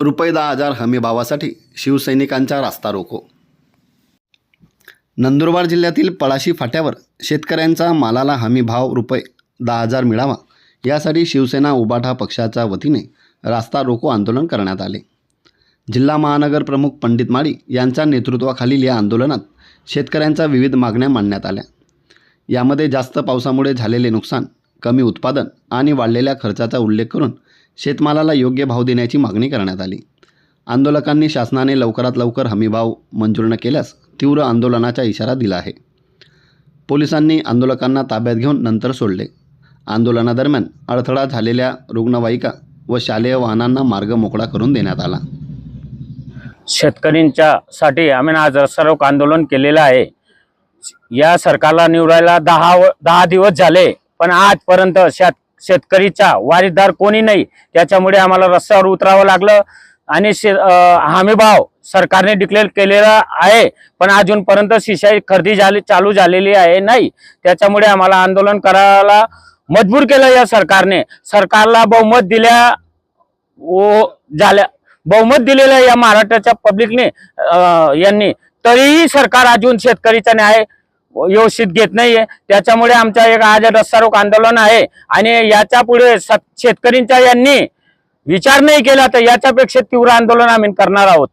रुपये दहा हजार हमीभावासाठी शिवसैनिकांचा रास्ता रोको. नंदुरबार जिल्ह्यातील पळाशी फाट्यावर शेतकऱ्यांचा मालाला हमीभाव रुपये दहा हजार मिळावा यासाठी शिवसेना उबाठा पक्षाच्या वतीने रास्ता रोको आंदोलन करण्यात आले. जिल्हा महानगर प्रमुख पंडित माळी यांच्या नेतृत्वाखालील या आंदोलनात शेतकऱ्यांच्या विविध मागण्या मांडण्यात आल्या. यामध्ये जास्त पावसामुळे झालेले नुकसान कमी उत्पादन आणि वाढलेल्या खर्चाचा उल्लेख करून शेतमालाला योग्य भाव देण्याची मागणी करण्यात आली. आंदोलकांनी शासनाने लवकरात लवकर हमीभाव मंजूर न केल्यास तीव्र आंदोलनाचा इशारा दिला आहे. पोलिसांनी आंदोलकांना ताब्यात घेऊन नंतर सोडले. आंदोलनादरम्यान अडथळा झालेल्या रुग्णवाहिका व शालेय वाहनांना मार्ग मोकळा करून देण्यात आला. शेतकऱ्यांच्या साठी आम्ही आज सर्व आंदोलन केलेलं आहे. या सरकारला निवडायला दहा व- दहा दिवस झाले पण आजपर्यंत शेत शेतकरीचा वारीदार कोणी नाही त्याच्यामुळे आम्हाला रस्त्यावर उतरावं लागलं. आणि शे हमीभाव सरकारने डिक्लेअर केलेला आहे पण अजूनपर्यंत शिशाई खरेदी झाली चालू झालेली आहे नाही. त्याच्यामुळे आम्हाला आंदोलन करायला मजबूर केलं या सरकारने. सरकारला बहुमत दिल्या ओ झाल्या बहुमत दिलेलं या महाराष्ट्राच्या पब्लिकने यांनी. तरीही सरकार अजून शेतकरीचा न्याय व्यवस्थित घेत नाहीये. त्याच्यामुळे आमचा एक आज रस्ता आंदोलन आहे. आणि याच्यापुढे शेतकऱ्यांच्या यांनी विचार नाही केला तर याच्यापेक्षा तीव्र आंदोलन आम्ही करणार आहोत.